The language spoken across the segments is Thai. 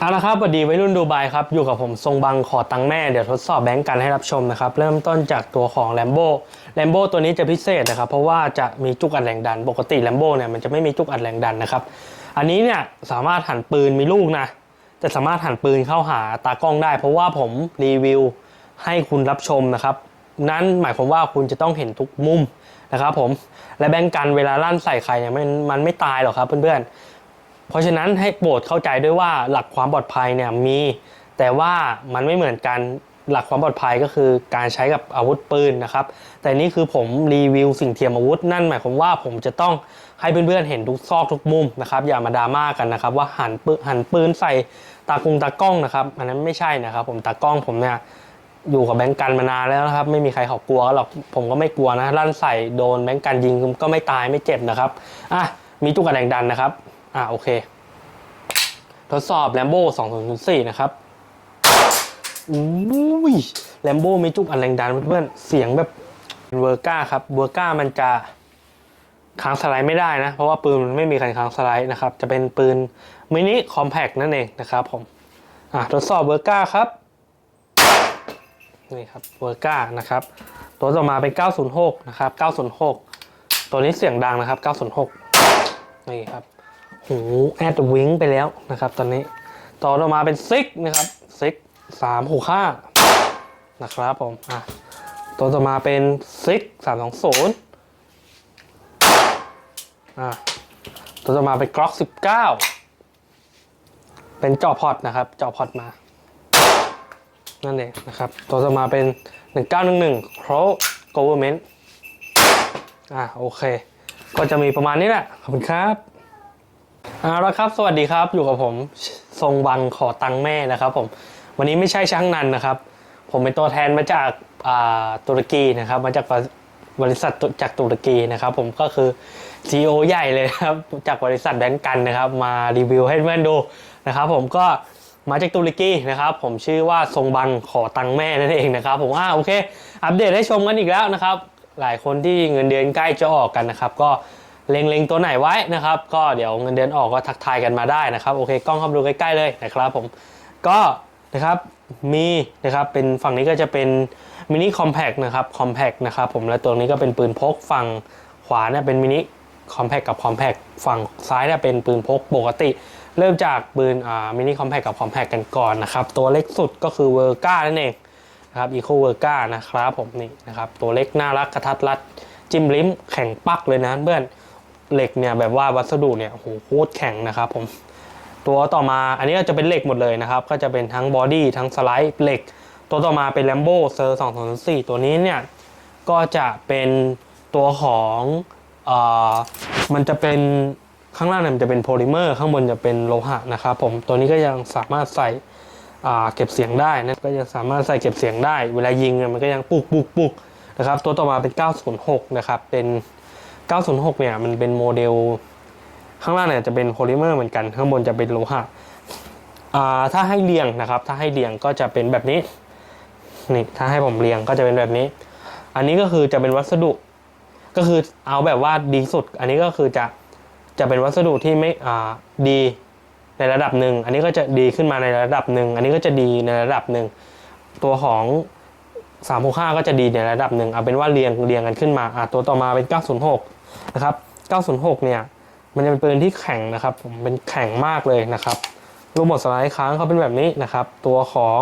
เอาละครับสวัสดีวัยรุ่นดูไบครับ อยู่กับผมทรงบังขอตังแม่ เดี๋ยวทดสอบแบงก์กันให้รับชมนะครับ เริ่มต้นจากตัวของ l ลมโบ l ลมโบตัวนี้จะพิเศษนะครับ เพราะว่าจะมีจุกอัดแรงดัน ปกติ l ลมโบเนี่ยมันจะไม่มีจุกอัดแรงดันนะครับ อันนี้เนี่ยสามารถหันปืนมีลูกนะ จะสามารถหันปืนเข้าหาตากล้องได้ เพราะว่าผมรีวิวให้คุณรับชมนะครับ นั้นหมายความว่าคุณจะต้องเห็นทุกมุมนะครับผม และแบงก์กันเวลาลั่นใส่ใครเนี่ยมันมันไม่ตายหรอกครับเพื่อนๆ เพราะฉะนั้นให้โปรดเข้าใจด้วยว่าหลักความปลอดภัยเนี่ยมี แต่ว่ามันไม่เหมือนกันหลักความปลอดภัยก็คือการใช้กับอาวุธปืนนะครับ แต่นี่คือผมรีวิวสิ่งเทียมอาวุธ นั่นหมายความว่าผมจะต้องให้เพื่อนๆเห็นทุกซอกทุกมุมนะครับ อย่ามาดราม่ากันนะครับ ว่าหันปืนหันปืนใส่ตากุงตากล้องนะครับอันนั้นไม่ใช่นะครับ ผมตากล้องผมเนี่ยอยู่กับแบงก์กันมานานแล้วนะครับ ไม่มีใครเขากลัวหรอกผมก็ไม่กลัวนะลั่นใส่โดนแบงก์กันยิงก็ไม่ตายไม่เจ็บนะครับอะมีจุกกระแรงดันนะครับ อะโอเค ทดสอบ Lambo 2004นย์สี่นะครับอุ้ย Lambo มีจุกอันแรงดันเพื่อนเสียงแบบเวอร์ก้าครับเวอร์ก้ามันจะค้างสไลด์ไม่ได้นะ เพราะว่าปืนมันไม่มีการค้างสไลด์นะครับ จะเป็นปืนมินิคอมแพคนั่นเองนะครับผมอะทดสอบเวอร์ก้าครับนี่ครับเวอร์ก้านะครับ ตัวต่อมาเป็น 906 นะครับ 906 ตัวนี้เสียงดังนะครับ 906 นี่ครับ หูแอดวิงไปแล้วนะครับ ตอนนี้ต่อออมาเป็นซิกนะครับซิกสามหกห้านะครับผมอะตัวต่อมาเป็นซิกสามสองศูนย์อะตัวต่อมาเป็นกล็อกสิบเก้าเป็นเจาะพอตนะครับเจาะพอตมา นั่นเองนะครับ ตัวต่อมาเป็นหนึ่งเก้าหนึ่งหนึ่งโคร government อะโอเค ก็จะมีประมาณนี้แหละ ขอบคุณครับ เอาละครับ สวัสดีครับ อยู่กับผมทรงบังขอตังแม่นะครับผม วันนี้ไม่ใช่ช่างนันนะครับ ผมเป็นตัวแทนมาจากอ่าตุรกีนะครับ มาจากบริษัทจากตุรกีนะครับ ผมก็คือ CEO ใหญ่เลยครับ จากบริษัทแบงก์กันนะครับ มารีวิวให้เพื่อนดูนะครับผมก็มาจากตุรกีนะครับ ผมชื่อว่าทรงบังขอตังแม่นั่นเองนะครับ ผมอ่าโอเค อัปเดตให้ชมกันอีกแล้วนะครับ หลายคนที่เงินเดือนใกล้จะออกกันนะครับ ก็ เล็งๆตัวไหนไว้นะครับ ก็เดี๋ยวเงินเดือนออกก็ทักทายกันมาได้นะครับ โอเคกล้องเข้ามาดูใกล้ๆเลยนะครับผมก็นะครับมีนะครับเป็นฝั่งนี้ก็จะเป็นมินิคอมแพกนะครับคอมแพกนะครับผมและตัวนี้ก็เป็นปืนพกฝั่งขวาเนี่ยเป็นมินิคอมแพกกับคอมแพกฝั่งซ้ายเนี่ยเป็นปืนพกปกติ เริ่มจากปืนอ่ามินิคอมแพกกับคอมแพกกันก่อนนะครับ ตัวเล็กสุดก็คือเวอร์ก้านั่นเองนะครับอีโคเวอร์ก้านะครับผมนี่นะครับตัวเล็กน่ารักกระทัดรัดจิ้มลิ้มแข็งปักเลยนะเพื่อน เหล็กเนี่ยแบบว่าวัสดุเนี่ยโหโคตรแข็งนะครับผมตัวต่อมาอันนี้ก็จะเป็นเหล็กหมดเลยนะครับ ก็จะเป็นทั้งบอดี้ทั้งสไลด์เหล็ก ตัวต่อมาเป็น Lambo s e r 2004ตัวนี้เนี่ย ก็จะเป็นตัวของเออมันจะเป็นข้างล่างเนี่ยมันจะเป็นโพลิเมอร์ ข้างบนจะเป็นโลหะนะครับผมตัวนี้ก็ยังสามารถใส่เก็บเสียงได้นะก็ยังสามารถใส่เก็บเสียงได้ เวลายิงเนี่ยมันก็ยังปุกปุกปุกนะครับ ตัวต่อมาเป็น 906 นะครับ เป็น 906 เนี่ยมันเป็นโมเดล ข้างล่างเนี่ยจะเป็นโพลิเมอร์เหมือนกัน ข้างบนจะเป็นโลหะอ่าถ้าให้เรียงนะครับ ถ้าให้เรียงก็จะเป็นแบบนี้นี่ถ้าให้ผมเรียงก็จะเป็นแบบนี้ อันนี้ก็คือจะเป็นวัสดุก็คือเอาแบบว่าดีสุด อันนี้ก็คือจะจะเป็นวัสดุที่ไม่อ่าดีในระดับหนึ่ง อันนี้ก็จะดีขึ้นมาในระดับหนึ่ง อันนี้ก็จะดีในระดับหนึ่ง ตัวของ365ก็จะดีในระดับหนึ่ง เอาเป็นว่าเรียงเรียงกันขึ้นมาอะตัวต่อมาเป็น 906 นะครับ 906 เนี่ย มันจะเป็นปืนที่แข็งนะครับ ผมเป็นแข็งมากเลยนะครับรูปหมดสไลด์ค้างเขาเป็นแบบนี้นะครับ ตัวของ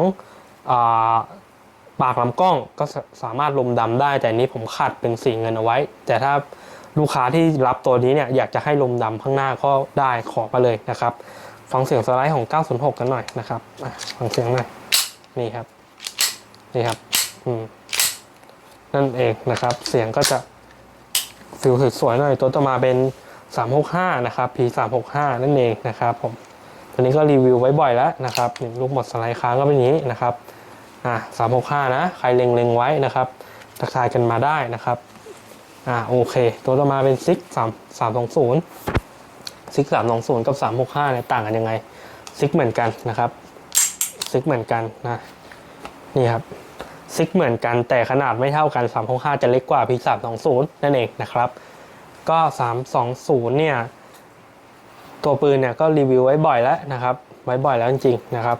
ปากลำกล้องก็สามารถลมดำได้ แต่นนี้ผมขัดเป็นสีเงินเอาไว้ แต่ถ้าลูกค้าที่รับตัวนี้เนี่ยอยากจะให้ลมดำข้างหน้าก็ได้ขอมาเลยนะครับ ฟังเสียงสไลด์ของ 906 กันหน่อยนะครับฟังเสียงหน่อยนี่ครับนี่ครับอืมนั่นเองนะครับ เสียงก็จะ ฟิลสวยๆหน่อยตัวต่อมาเป็น 365 นะครับ P 365นั่นเองนะครับผมตัวนี้ก็รีวิวไว้บ่อยแล้วนะครับนี่ลูกหมดสไลด์ค้างก็เป็นอย่างนี้นะครับอ่า365 นะ ใครเล็งๆไว้นะครับทักทายกันมาได้นะครับอ่าโอเค ตัวต่อมาเป็นซิก3 320ซิก320กับ365เนี่ยต่างกันยังไงซิกเหมือนกันนะครับซิกเหมือนกันนะนี่ครับ ซิกเหมือนกันแต่ขนาดไม่เท่ากัน 365 จะเล็กกว่า P 320 นั่นเองนะครับ ก็ 320 เนี่ย ตัวปืนเนี่ยก็รีวิวไว้บ่อยแล้วนะครับ ไว้บ่อยแล้วจริงๆนะครับ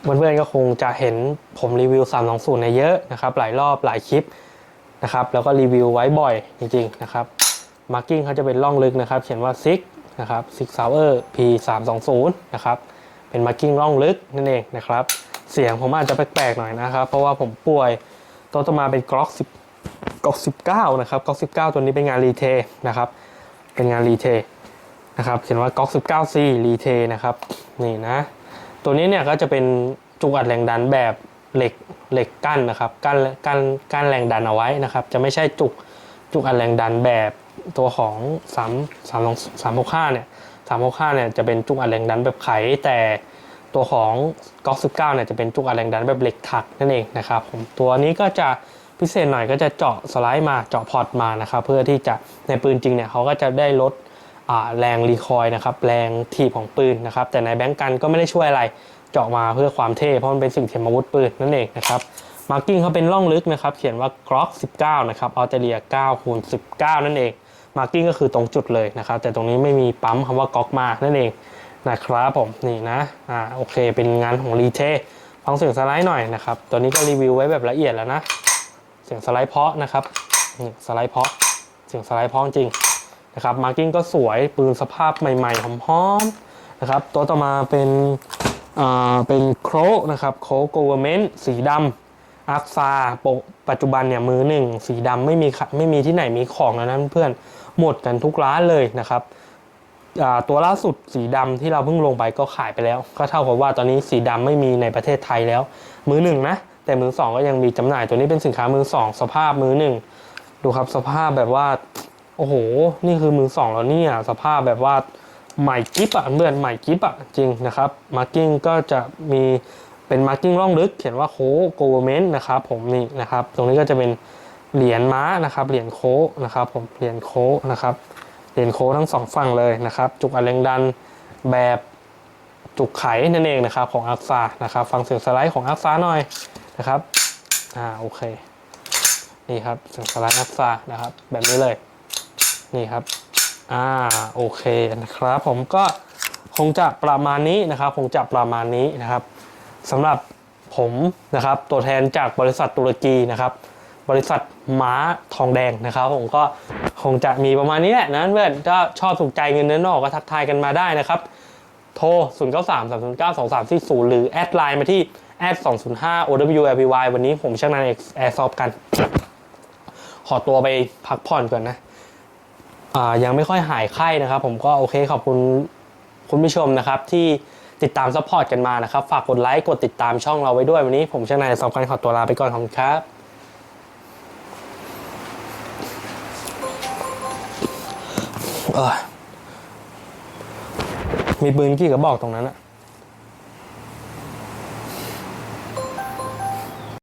เพื่อนๆก็คงจะเห็นผมรีวิว 320ในเยอะนะครับ หลายรอบหลายคลิปนะครับ แล้วก็รีวิวไว้บ่อยจริงๆนะครับมาร์กิ้งเขาจะเป็นร่องลึกนะครับ เขียนว่า Six นะครับ Six Hour P 3 2 0 นะครับ เป็นมาร์กิ้งร่องลึกนั่นเองนะครับ เสียงผมอาจจะแปลกๆหน่อยนะครับ เพราะว่าผมป่วยตัวต่อมาเป็นกล็อก10กล็อก19นะครับกล็อก19 ตัวนี้เป็นงานรีเทนะครับ เป็นงานรีเทนะครับเขียนว่าก๊อก 19C รีเทนะครับนี่นะ ตัวนี้เนี่ยก็จะเป็นจุกอัดแรงดันแบบเหล็กเหล็กกั้นนะครับกั้นกั้นกั้นแรงดันเอาไว้นะครับ จะไม่ใช่จุกจุกอัดแรงดันแบบตัวของ3 3 3 6 5เนี่ย365เนี่ยจะเป็นจุกอัดแรงดันแบบไขแต่ ตัวของก๊อก19เนี่ยจะเป็นจุกอัดแรงดันแบบเหล็กถักนั่นเองนะครับผมตัวนี้ก็จะพิเศษหน่อยก็จะเจาะสไลด์มาเจาะพอร์ตมานะครับเพื่อที่จะในปืนจริงเนี่ยเขาก็จะได้ลดแรงรีคอยนะครับแรงถีบของปืนนะครับแต่ในแบงก์กันก็ไม่ได้ช่วยอะไรเจาะมาเพื่อความเท่เพราะมันเป็นสิ่งเทียมอาวุธปืนนั่นเองนะครับมาร์กิ้งเขาเป็นร่องลึกนะครับเขียนว่า Glock 19นะครับออสเตรเลีย9คูณ19 นั่นเองมาร์กิ้งก็คือตรงจุดเลยนะครับแต่ตรงนี้ไม่มีปั๊มคำว่า Glock มานั่นเอง นะครับผมนี่นะอ่าโอเค เป็นงานของรีเทฟังเสียงสไลด์หน่อยนะครับตัวนี้ก็รีวิวไว้แบบละเอียดแล้วนะ เสียงสไลด์เพาะนะครับนี่สไลด์เพาะเสียงสไลด์เพาะจริงนะครับมาร์กิ้งก็สวยปืนสภาพใหม่ๆหอมๆนะครับตัวต่อมาเป็นอ่าเป็นโครนะครับโคโกเวเมนต์สีดำอาร์คซาปกปัจจุบันเนี่ยมือหนึ่งสีดำไม่มีขะไม่มีที่ไหนมีของแล้วนะเพื่อนหมดกันทุกร้านเลยนะครับ ตัวล่าสุดสีดำที่เราเพิ่งลงไปก็ขายไปแล้ว ก็เท่ากับว่าตอนนี้สีดำไม่มีในประเทศไทยแล้ว มือหนึ่งนะ แต่มือสองก็ยังมีจำหน่ายตัวนี้เป็นสินค้ามือสองสภาพมือหนึ่งดูครับสภาพแบบว่า โอ้โห นี่คือมือสองแล้วเนี่ยสภาพแบบว่าใหม่กิฟอะเพื่อนใหม่กิฟอะจริงนะครับมาร์กิ้งก็จะมีเป็นมาร์กิ้งร่องลึก เขียนว่าโคโกเวอเมนต์นะครับผมนี่นะครับ ตรงนี้ก็จะเป็นเหรียญม้านะครับเหรียญโคนะครับผมเหรียญโคนะครับ เหรียญโค้ทั้งสองฝั่งเลยนะครับ จุกอัดแรงดันแบบจุกไขนั่นเองนะครับของอักซานะครับฟังเสียงสไลด์ของอักซาหน่อยนะครับอ่าโอเคนี่ครับเสียงสไลด์อักซานะครับ แบบนี้เลยนี่ครับอ่าโอเคนะครับ ผมก็คงจะประมาณนี้นะครับ คงจะประมาณนี้นะครับสำหรับผมนะครับตัวแทนจากบริษัทตุรกีนะครับ บริษัทม้าทองแดงนะครับ ผมก็ คงจะมีประมาณนี้แหละนะเพื่อนถ้าชอบถูกใจเงินเนื้อนอกก็ทักทายกันมาได้นะครับ โทร 0 9 3 3 0 9 2 3 4 0 หรือแอดไลน์มาที่แอด205 OWLPY วันนี้ผมช่างนายแอร์ซอฟกัน ขอตัวไปพักผ่อนก่อนนะอ่ายังไม่ค่อยหายไข้นะครับ ผมก็โอเคขอบคุณคุณผู้ชมนะครับ ที่ติดตามซัพพอร์ตกันมานะครับ ฝากกดไลค์กดติดตามช่องเราไว้ด้วยวันนี้ผมช่างนายสองกันขอตัวลาไปก่อนขอบคุณครับ เออมีปืนกี่กระบอกตรงนั้นอะ